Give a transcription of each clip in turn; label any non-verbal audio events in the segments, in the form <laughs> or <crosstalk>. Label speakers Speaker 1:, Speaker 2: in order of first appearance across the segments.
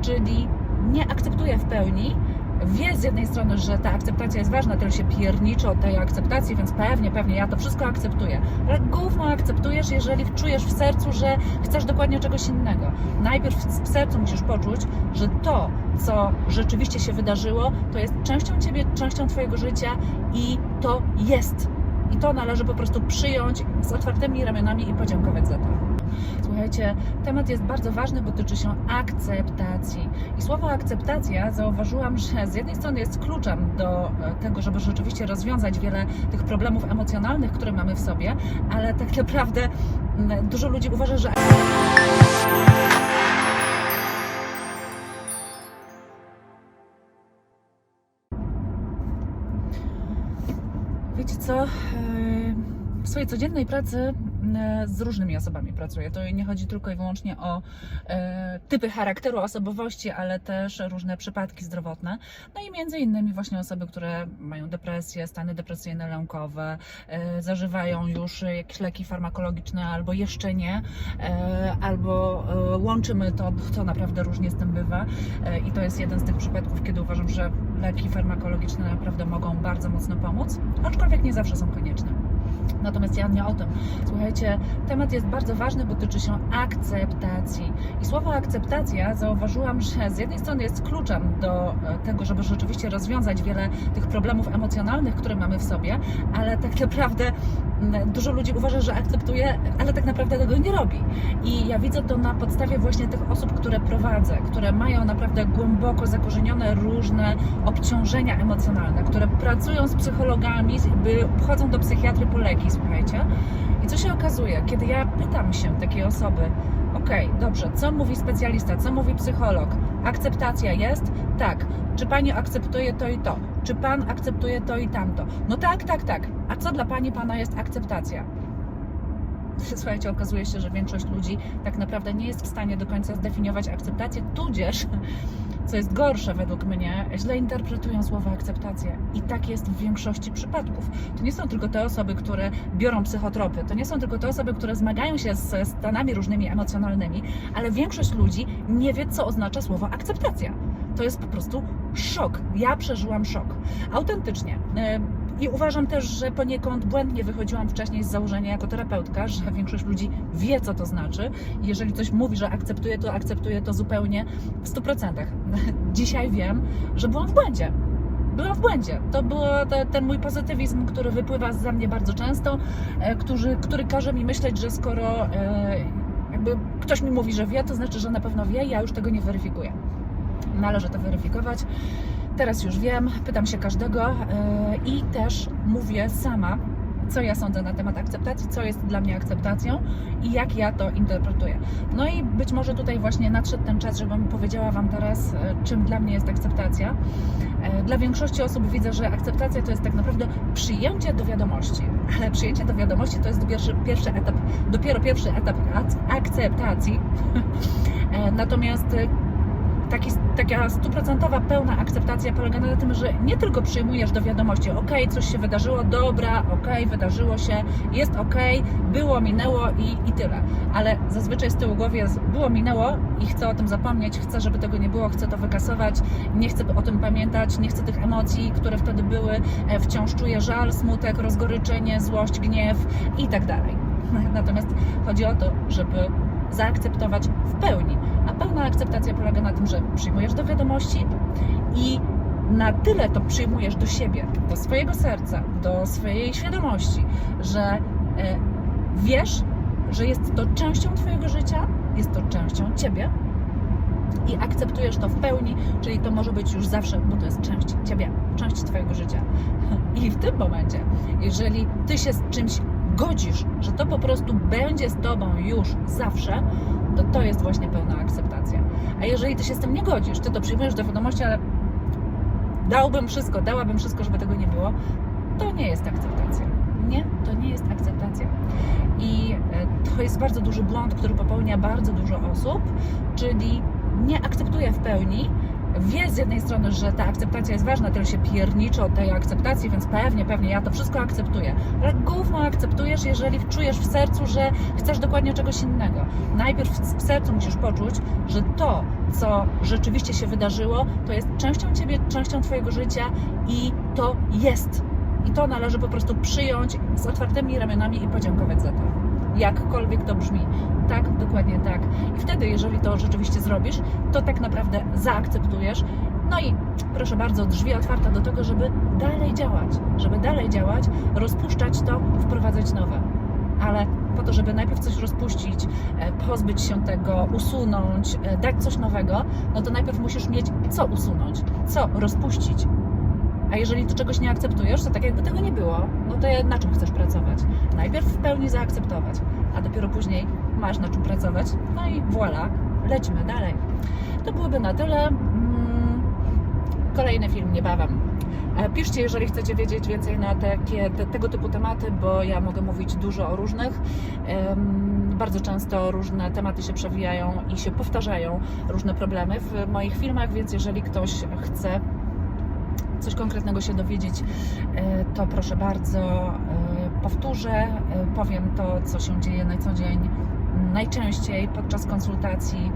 Speaker 1: czyli nie akceptuje w pełni, wie z jednej strony, że ta akceptacja jest ważna, tyle się pierniczy od tej akceptacji, więc pewnie, pewnie ja to wszystko akceptuję. Ale gówno akceptujesz, jeżeli czujesz w sercu, że chcesz dokładnie czegoś innego. Najpierw w sercu musisz poczuć, że to, co rzeczywiście się wydarzyło, to jest częścią ciebie, częścią twojego życia i to jest. I to należy po prostu przyjąć z otwartymi ramionami i podziękować za to. Słuchajcie, temat jest bardzo ważny, bo tyczy się akceptacji. I słowo akceptacja zauważyłam, że z jednej strony jest kluczem do e, tego, żeby rzeczywiście rozwiązać wiele tych problemów emocjonalnych, które mamy w sobie, ale tak naprawdę mm, dużo ludzi uważa, że Wiecie co? Yy, W swojej codziennej pracy z różnymi osobami pracuję. To nie chodzi tylko i wyłącznie o yy, typy charakteru, osobowości, ale też różne przypadki zdrowotne. No i między innymi właśnie osoby, które mają depresję, stany depresyjne, lękowe, yy, zażywają już jakieś leki farmakologiczne albo jeszcze nie, yy, albo łączymy to, to naprawdę różnie z tym bywa. I to jest jeden z tych przypadków, kiedy uważam, że leki farmakologiczne naprawdę mogą bardzo mocno pomóc, aczkolwiek nie zawsze są konieczne. Natomiast ja nie o tym. Słuchajcie, temat jest bardzo ważny, bo tyczy się akceptacji. I słowo akceptacja zauważyłam, że z jednej strony jest kluczem do e, tego, żeby rzeczywiście rozwiązać wiele tych problemów emocjonalnych, które mamy w sobie, ale tak naprawdę dużo ludzi uważa, że akceptuje, ale tak naprawdę tego nie robi. I ja widzę to na podstawie właśnie tych osób, które prowadzę, które mają naprawdę głęboko zakorzenione różne obciążenia emocjonalne, które pracują z psychologami, by chodzą do psychiatry po leki, słuchajcie. I co się okazuje, kiedy ja pytam się takiej osoby, okej, dobrze, co mówi specjalista, co mówi psycholog? Akceptacja jest? Tak. Czy pani akceptuje to i to? Czy pan akceptuje to i tamto? No tak, tak, tak. A co dla pani, pana jest akceptacja? Słuchajcie, okazuje się, że większość ludzi tak naprawdę nie jest w stanie do końca zdefiniować akceptację, tudzież, co jest gorsze według mnie, źle interpretują słowo akceptację. I tak jest w większości przypadków. To nie są tylko te osoby, które biorą psychotropy, to nie są tylko te osoby, które zmagają się ze stanami różnymi emocjonalnymi, ale większość ludzi nie wie, co oznacza słowo akceptacja. To jest po prostu szok. Ja przeżyłam szok. Autentycznie. Yy, i uważam też, że poniekąd błędnie wychodziłam wcześniej z założenia jako terapeutka, że większość ludzi wie, co to znaczy. Jeżeli coś mówi, że akceptuje to, akceptuje to zupełnie w 100%. <laughs> Dzisiaj wiem, że byłam w błędzie. Byłam w błędzie. To był te, ten mój pozytywizm, który wypływa ze mnie bardzo często, e, który, który każe mi myśleć, że skoro e, jakby ktoś mi mówi, że wie, to znaczy, że na pewno wie, ja już tego nie weryfikuję. Należy to weryfikować. Teraz już wiem, pytam się każdego yy, i też mówię sama, co ja sądzę na temat akceptacji, co jest dla mnie akceptacją i jak ja to interpretuję. No i być może tutaj właśnie nadszedł ten czas, żebym powiedziała Wam teraz, e, czym dla mnie jest akceptacja. E, Dla większości osób widzę, że akceptacja to jest tak naprawdę przyjęcie do wiadomości, ale przyjęcie do wiadomości to jest pierwszy, pierwszy etap, dopiero pierwszy etap ak- akceptacji. <laughs> E, Natomiast e, taki, taka stuprocentowa, pełna akceptacja polega na tym, że nie tylko przyjmujesz do wiadomości, ok, coś się wydarzyło, dobra, ok, wydarzyło się, jest ok, było, minęło i, i tyle. Ale zazwyczaj z tyłu głowy jest, było, minęło i chcę o tym zapomnieć, chcę, żeby tego nie było, chcę to wykasować, nie chcę o tym pamiętać, nie chcę tych emocji, które wtedy były, e, wciąż czuję żal, smutek, rozgoryczenie, złość, gniew i tak dalej. <laughs> Natomiast chodzi o to, żeby zaakceptować w pełni. Pełna akceptacja polega na tym, że przyjmujesz do wiadomości i na tyle to przyjmujesz do siebie, do swojego serca, do swojej świadomości, że e, wiesz, że jest to częścią Twojego życia, jest to częścią Ciebie i akceptujesz to w pełni, czyli to może być już zawsze, bo to jest część Ciebie, część Twojego życia. I w tym momencie, jeżeli Ty się z czymś godzisz, że to po prostu będzie z Tobą już zawsze, to to jest właśnie pełna akceptacja. A jeżeli Ty się z tym nie godzisz, Ty to przyjmujesz do wiadomości, ale dałbym wszystko, dałabym wszystko, żeby tego nie było, to nie jest akceptacja. Nie, to nie jest akceptacja. I e, to jest bardzo duży błąd, który popełnia bardzo dużo osób, czyli nie akceptuje w pełni, wie z jednej strony, że ta akceptacja jest ważna, tyle się pierniczy od tej akceptacji, więc pewnie, pewnie ja to wszystko akceptuję. Ale gówno akceptujesz, jeżeli czujesz w sercu, że chcesz dokładnie czegoś innego. Najpierw w sercu musisz poczuć, że to, co rzeczywiście się wydarzyło, to jest częścią ciebie, częścią twojego życia i to jest. I to należy po prostu przyjąć z otwartymi ramionami i podziękować za to. Jakkolwiek to brzmi. Tak, dokładnie tak. I wtedy, jeżeli to rzeczywiście zrobisz, to tak naprawdę zaakceptujesz. No i proszę bardzo, drzwi otwarte do tego, żeby dalej działać. Żeby dalej działać, rozpuszczać to, wprowadzać nowe. Ale po to, żeby najpierw coś rozpuścić, e, pozbyć się tego, usunąć, e, dać coś nowego, no to najpierw musisz mieć co usunąć, co rozpuścić. A jeżeli ty czegoś nie akceptujesz, to tak jakby tego nie było, no to na czym chcesz pracować? Najpierw w pełni zaakceptować, a dopiero później masz na czym pracować. No i voilà, lecimy dalej. To byłoby na tyle. Mm, Kolejny film niebawem. E, Piszcie, jeżeli chcecie wiedzieć więcej na takie, te, tego typu tematy, bo ja mogę mówić dużo o różnych. Bardzo często różne tematy się przewijają i się powtarzają, różne problemy w moich filmach, więc jeżeli ktoś chce coś konkretnego się dowiedzieć, e, to proszę bardzo, e, powtórzę, e, powiem to, co się dzieje na co dzień najczęściej podczas konsultacji.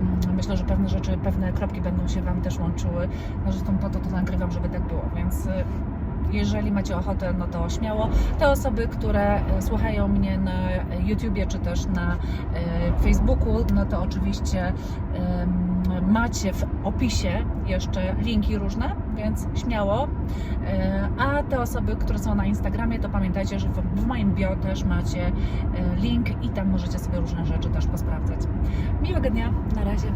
Speaker 1: Mm, Myślę, że pewne rzeczy, pewne kropki będą się Wam też łączyły. No, Zresztą po to to nagrywam, żeby tak było, więc jeżeli macie ochotę, no to śmiało. Te osoby, które e, słuchają mnie na YouTubie czy też na e, Facebooku, no to oczywiście macie w opisie jeszcze linki różne, więc śmiało. E, A te osoby, które są na Instagramie, to pamiętajcie, że w, moim bio też macie link i tam możecie sobie różne rzeczy też posprawdzać. Miłego dnia, na razie.